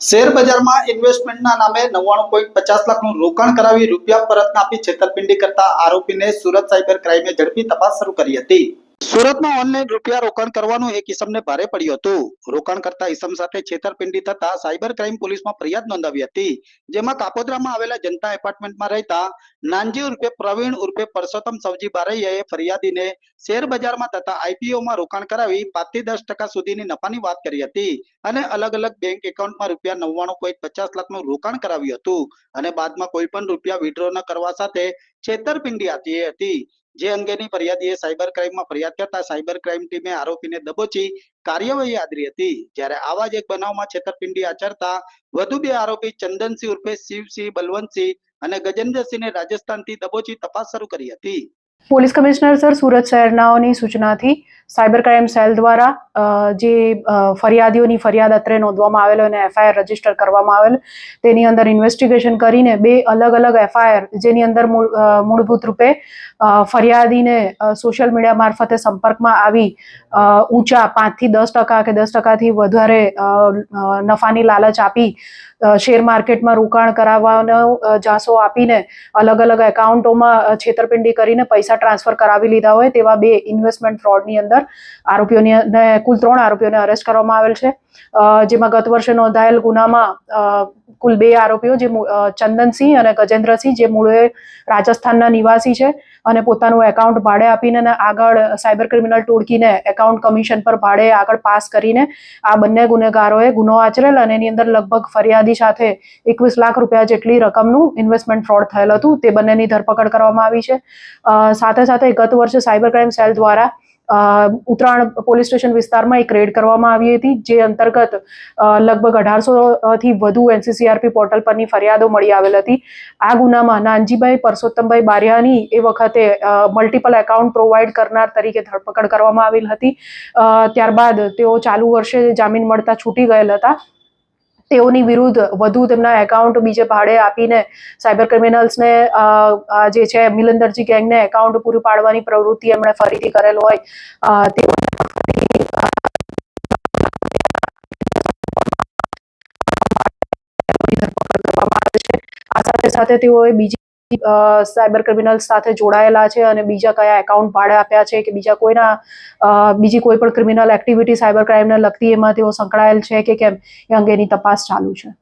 Share બજારમાં ઇન્વેસ્ટમેન્ટના નામે નવ્વાણું પોઈન્ટ પચાસ લાખનું રોકાણ કરાવી રૂપિયા પરત આપી છેતરપિંડી કરતા આરોપીને સુરત સાયબર ક્રાઇમે ઝડપી તપાસ શરૂ કરી હતી. સુરતમાં ઓનલાઈન રૂપિયા રોકાણ કરવાનું એક ઇસમને ભારે પડ્યું હતું. રોકાણ કરતા ઇસમ સાથે છેતરપિંડી થતા સાયબર ક્રાઇમ પોલીસમાં ફરિયાદ નોંધાવી હતી. જેમાં કાપોદ્રામાં આવેલા જનતા એપાર્ટમેન્ટમાં રહેતા નાનજી ઉર્ફે પ્રવીણ ઉર્ફે પરસોત્તમ સવજી બારૈયાએ ફરિયાદીને શેર બજારમાં તથા આઈપીઓમાં રોકાણ કરાવી પાંચથી દસ ટકા સુધીની નફાની વાત કરી હતી અને અલગ અલગ બેંક એકાઉન્ટમાં રૂપિયા નવ્વાણું પોઈન્ટ પચાસ લાખનું રોકાણ કરાવ્યું હતું અને બાદમાં કોઈ પણ રૂપિયા વિડ્રો ન કરવા સાથે છેતરપિંડી આપી હતી. જે અંગેની ફરિયાદીએ સાયબર ક્રાઇમમાં ફરિયાદ કરતા સાયબર ક્રાઇમ ટીમે આરોપીને દબોચી કાર્યવાહી આદરી હતી. જ્યારે આવા જ એક બનાવમાં છેતરપિંડી આચરતા વધુ બે આરોપી ચંદનસિંહ ઉર્ફે શિવસિંહ બલવંતસિંહ અને ગજેન્દ્રસિંહને રાજસ્થાનથી દબોચી તપાસ શરૂ કરી હતી. પોલીસ કમિશનર સર સુરત શહેરનાઓની સૂચનાથી સાયબર ક્રાઇમ સેલ દ્વારા જે ફરિયાદીઓની ફરિયાદ અત્રે નોંધવામાં આવેલો અને એફઆઈઆર રજિસ્ટર કરવામાં આવેલ, તેની અંદર ઇન્વેસ્ટિગેશન કરીને બે અલગ અલગ એફઆઈઆર, જેની અંદર મૂળભૂત રૂપે ફરિયાદીને સોશિયલ મીડિયા મારફતે સંપર્કમાં આવી ઊંચા પાંચથી દસ ટકા કે દસ ટકાથી વધારે નફાની લાલચ આપી શેર માર્કેટમાં રોકાણ કરાવવાનો જાસો આપીને અલગ અલગ એકાઉન્ટોમાં છેતરપિંડી કરીને પૈસા ટ્રાન્સફર કરાવી લીધા હોય તેવા બે ઇન્વેસ્ટમેન્ટ ફ્રોડની અંદર આરોપીઓને આરોપીઓની કુલ ત્રણ આરોપીઓને અરેસ્ટ કરવામાં આવેલ છે. જેમાં ગત વર્ષે નોંધાયેલ ગુનામાં કુલ બે આરોપીઓ, જે ચંદનસિંહ અને ગજેન્દ્રસિંહ, જે મૂળે રાજસ્થાનના નિવાસી છે અને પોતાનું એકાઉન્ટ ભાડે આપીને આગળ સાયબર ક્રિમિનલ ટોળકીને એકાઉન્ટ કમિશન પર ભાડે આગળ પાસ કરીને આ બંને ગુનેગારોએ ગુનો આચરેલ અને એની અંદર લગભગ ફરિયાદી સાથે એકવીસ લાખ રૂપિયા જેટલી રકમનું ઇન્વેસ્ટમેન્ટ ફ્રોડ થયેલ હતું. તે બંનેની ધરપકડ કરવામાં આવી છે. સાથે સાથે ગત વર્ષે સાયબર ક્રાઇમ સેલ દ્વારા ઉત્તરાયણ પોલીસ સ્ટેશન વિસ્તારમાં એક રેડ કરવામાં આવી હતી, જે અંતર્ગત લગભગ અઢારસો થી વધુ એનસીસીઆરપી પોર્ટલ પરની ફરિયાદો મળી આવેલ હતી. આ ગુનામાં નાનજીભાઈ પરસોત્તમભાઈ બારિયાની એ વખતે મલ્ટિપલ એકાઉન્ટ પ્રોવાઈડ કરનાર તરીકે ધરપકડ કરવામાં આવેલ હતી. ત્યારબાદ તેઓ ચાલુ વર્ષે જામીન મળતા છૂટી ગયેલ હતા. તેઓની વિરુદ્ધ વધુ તેમના એકાઉન્ટ બીજે ભાડે આપીને સાયબર ક્રિમિનલ્સને જે છે મિલંદરજી ગેંગને એકાઉન્ટ પૂરું પાડવાની પ્રવૃત્તિ એમણે ફરીથી કરેલ હોય અ, ધરપકડ કરવામાં આવે છે આ સાથે સાથે તેઓએ બીજી સાયબર ક્રિમિનલ્સ સાથે જોડાયેલા છે અને બીજા કયા એકાઉન્ટ ભાડે આપ્યા છે કે બીજા કોઈના બીજી કોઈ પણ ક્રિમિનલ એક્ટિવિટી સાયબર ક્રાઇમને લગતી એમાં તેઓ સંકળાયેલ છે કે કેમ, એ અંગેની તપાસ ચાલુ છે.